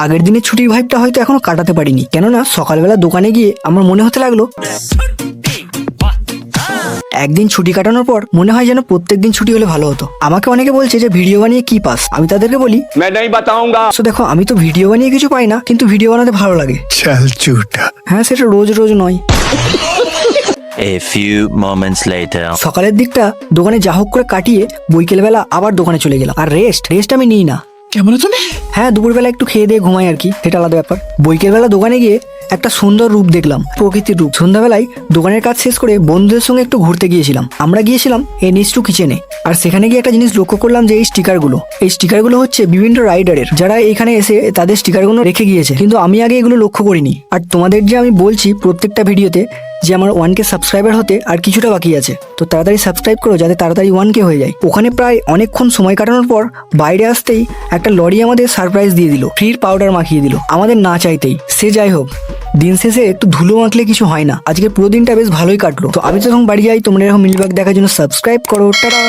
আগের দিনের ছুটির ভাইবটা হয়তো এখনও কাটাতে পারিনি। কেননা সকালবেলা দোকানে গিয়ে আমার মনে হতে লাগল একদিন ছুটি কাটানোর পর মনে হয় যেন প্রত্যেক দিন ছুটি হলে ভালো হতো। আমাকে অনেকে বলছে যে ভিডিও বানিয়ে কি পাস? আমি তাদেরকে বলি তো দেখো আমি তো ভিডিও বানিয়ে কিছু পাই না কিন্তু ভিডিও বানাতে ভালো লাগে। হ্যাঁ সেটা রোজ রোজ নয়। A few moments later. সকালের দিকটা দোকানে যা হোক করে কাটিয়ে বইকেল বেলা আবার দোকানে চলে গেলাম। আর রেস্ট রেস্ট আমি নিই না। কেমন তুমি হ্যাঁ দুপুরবেলা একটু খেয়ে দিয়ে ঘুমাই আর কি, সেটা আলাদা ব্যাপার। বইকের বেলা দোকানে গিয়ে একটা সুন্দর রূপ দেখলাম, প্রকৃতির রূপ। সন্ধ্যাবেলায় দোকানের কাজ শেষ করে বন্ধুদের সঙ্গে একটু ঘুরতে গিয়েছিলাম। আমরা গিয়েছিলাম এন টু কিচেনে। আর সেখানে গিয়ে একটা জিনিস লক্ষ্য করলাম যে এই স্টিকারগুলো এই স্টিকারগুলো হচ্ছে বিভিন্ন রাইডারের। যারা এখানে এসে তাদের স্টিকারগুলো রেখে গিয়েছে, কিন্তু আমি আগে এগুলো লক্ষ্য করিনি। আর তোমাদের যে আমি বলছি প্রত্যেকটা ভিডিওতে যে আমার ওয়ানকে সাবস্ক্রাইবার হতে আর কিছুটা বাকি আছে। তো তাড়াতাড়ি সাবস্ক্রাইব করো যাতে তাড়াতাড়ি ওয়ানকে হয়ে যায়। ওখানে প্রায় অনেকক্ষণ সময় কাটানোর পর বাইরে আসতেই একটা লরি আমাদের সারপ্রাইজ দিয়ে দিল ফ্রির পাউডার মাখিয়ে দিল, আমাদের না চাইতেই। সে যাই হোক, দিন শেষে একটু ধুলো মাখলে কিছু হয় না। আজকে পুরো দিনটা বেশ ভালোই কাটলো। তো আমি যখন বাড়ি যাই, তোমরা এরকম মিলবাগ দেখার জন্য সাবস্ক্রাইব করো। টাটা!